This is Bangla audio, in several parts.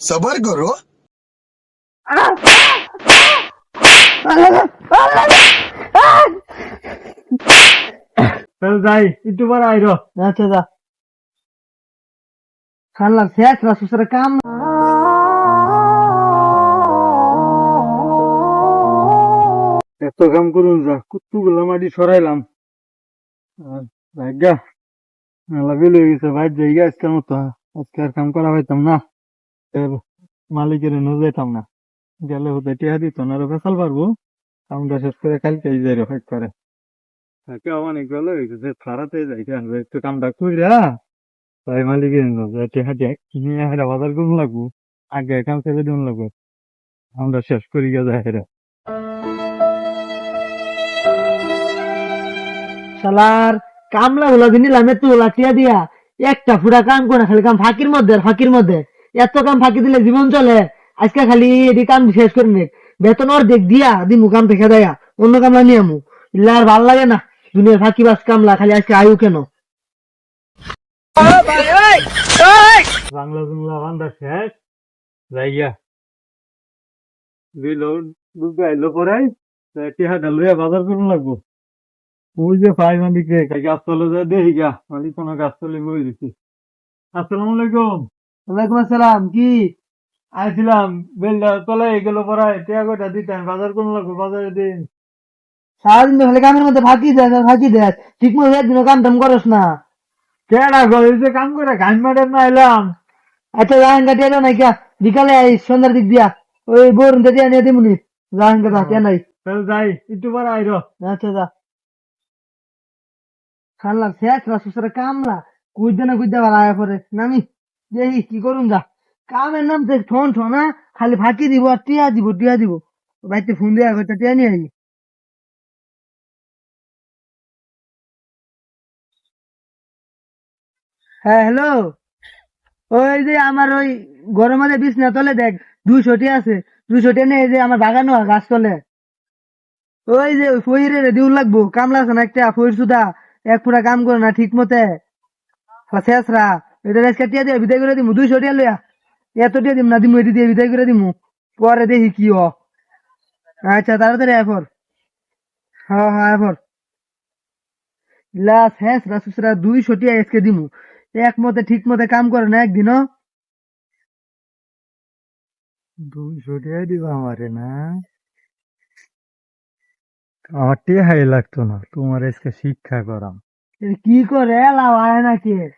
সবার করো। যাই একটু পর আইরো আচ্ছা যা। খাল্লাম শেষ রাসুসের কাম। এত কাম করুন যা কুত্তু গুলা মাটি সরাইলাম। ভাগ্যা মেলা বিল হয়ে গেছে ভাই জায়গা আজকের মতো। আজকে আর কাম করা পাইতাম না। মালিকের নো যাইতাম না। গেলে হতে টিয়া দিত না ফেসাল পারব। কামটা শেষ করে কালকে যাই রে ফাইট করে অনেক ভালো গেছে ফারাতে যাইতে হবে একটু কামটা কইরা তাই মালিকের টিয়া টিয়া নিয়ে হেরা বাজার করুন লাগবো। আগে কাম ছেড়ে দিন লাগবো। আমরা শেষ করি গিয়ে যায় হেরা শালার কামলা গুলা দিন নিলাম এত লাঠিয়া দিয়া একটা ফুটা কাম করে খালি কাম ফাঁকির মধ্যে আর ফাঁকির মধ্যে। এত কাম ফাঁকি দিলে জীবন চলে। আজকে খালি এটি কাম শেষ করে নে। বেতন দেখ দিয়া দিমু কাম থেকে দেয়া। অন্য কামলা নিয়ে আমু ইল্লা আর ভালো লাগে না। দুনিয়ার ফাঁকি বাস কামলা খালি আজকে আয়ু কেন? বাংলা জুংলা বান্ধা শেষ। যাইয়া দিল দুটো আইলো পরে টিহাটা লইয়া বাজার করুন লাগবো। ওই যে পাই মালিকে গাছ তলে যায় দেখি গা মালিক কোনো গাছ তলে বই দিছি আসসালামু আলাইকুম। ওয়ালাইকুম আসসালাম কি? আইছিলাম বেলটা তলে গেল পরে টিয়া কয়টা দিতেন বাজার করুন লাগবো বাজারে দিন। সারাদিন তো খালি কামের মধ্যে ফাঁকি দেয় ফাঁকি দেয় ঠিক মতো একদিনও কাম টাম করস না। কেডা করে যে কাম করে মারেন না এলাম। আচ্ছা জাহান দাও নাই কিয়া বিকালে আই সন্ধ্যার দিক দিয়া। ওই বোরুন দিয়ে নিয়ে দিমুনি। জাহান কাটা কে নাই। তাহলে যাই একটু পরে আইরো আচ্ছা যা। খানলাম শেষ না সুসরে কামলা। কুইদে না কুইদে ভালো আয়া পরে নামি। দেখি কি করুন যা কামের নাম দেখ ঠন ঠনা, খালি ফাঁকি দিব আর টিয়া দিব টিয়া দিব। বাড়িতে ফোন দেওয়া করতে টিয়া নিয়ে আই হ্যাঁ হ্যালো? ওই যে আমার ওই গরম মাঝে বিছনা তলে দেখ দুইশোটি আছে। দুই দুইশোটি নেই যে আমার বাগানো গাছ তলে। ওই যে ফইরে রে দিউল লাগবো, কামলা আছে না একটা ফইর সুদা, এক পুরা কাম করে না ঠিক মতে শেষরা এটা রেস কাটিয়া দিয়ে বিদায় করে দিমু দুইশো টিয়া লইয়া। দিম না দিমু এটি দিয়ে বিদায় করে দিমু। পরে দেখি কি হ আচ্ছা তাড়াতাড়ি হ্যাঁ হ্যাঁ রাসুসরা দুইশো টিয়া এসকে দিমু। এক মতে ঠিক মতে কাম করে না একদিনও। দুইশো টাকা দিবা আমারে না। আমার টেহাই লাগতো না তোমার আজকে শিক্ষা করাম। কি করে লাভ আয় নো কোন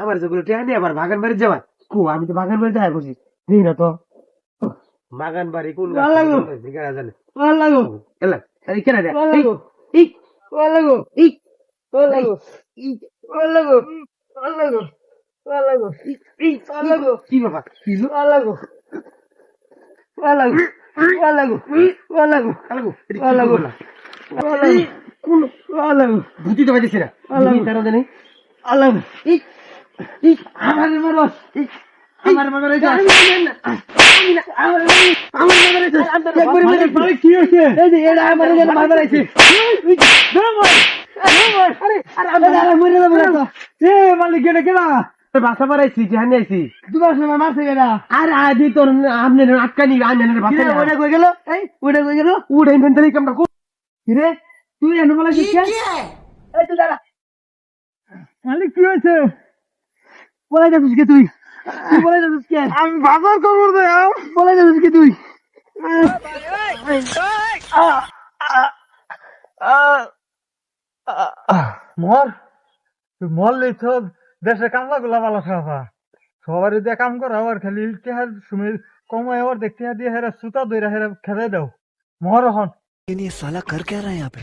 আমার যেগুলো টেয়া নিয়ে আবার বাগান বাড়ি যাবার কু আমি তো বাগান বাড়ি যাই বসি দেখি না তো বাগান বাড়ি কোন লাগো। জানে লাগো এলা এই কেন রে ভালো লাগো ই ভালো লাগো ই ভালো লাগো লাগো লাগো ভালো লাগো ই ই ভালো লাগো কি বাবা কি লাগো ভালো লাগো লাগো ভালো লাগো লাগো লাগো লাগো কোন লাগো বুঝি তো বাইতেছি না লাগো। তারা জানি লাগো আমার মারো আমার মারো রে রে তো বাসা বাড়াইছি জানি আইছি দুবার সময় মারছে এটা আরে আদি তোর আমনে আটকানি আমনে বাসা ওটা কই গেল এই ওটা কই গেল উড়ে ইনভেন্টারি কামটা কো কিরে তুই এনে বলা কি এই তুই দাঁড়া মালিক কি হয়েছে বলাই যাচ্ছিস কে তুই তুই বলাই যাচ্ছিস কে আমি বাজার করবো তো বলাই যাচ্ছিস কে তুই মর তুই মরলি তো দেশে কামলা গুলা ভালো খাওয়া সবার দিয়ে কাম করা আর খালি টেহার সময় কমায় আর দেখতে দিয়ে হেরা সুতা দইরা হেরা খেতে দাও মর এখন लेकिन ये साला कर क्या रहा है यहाँ पे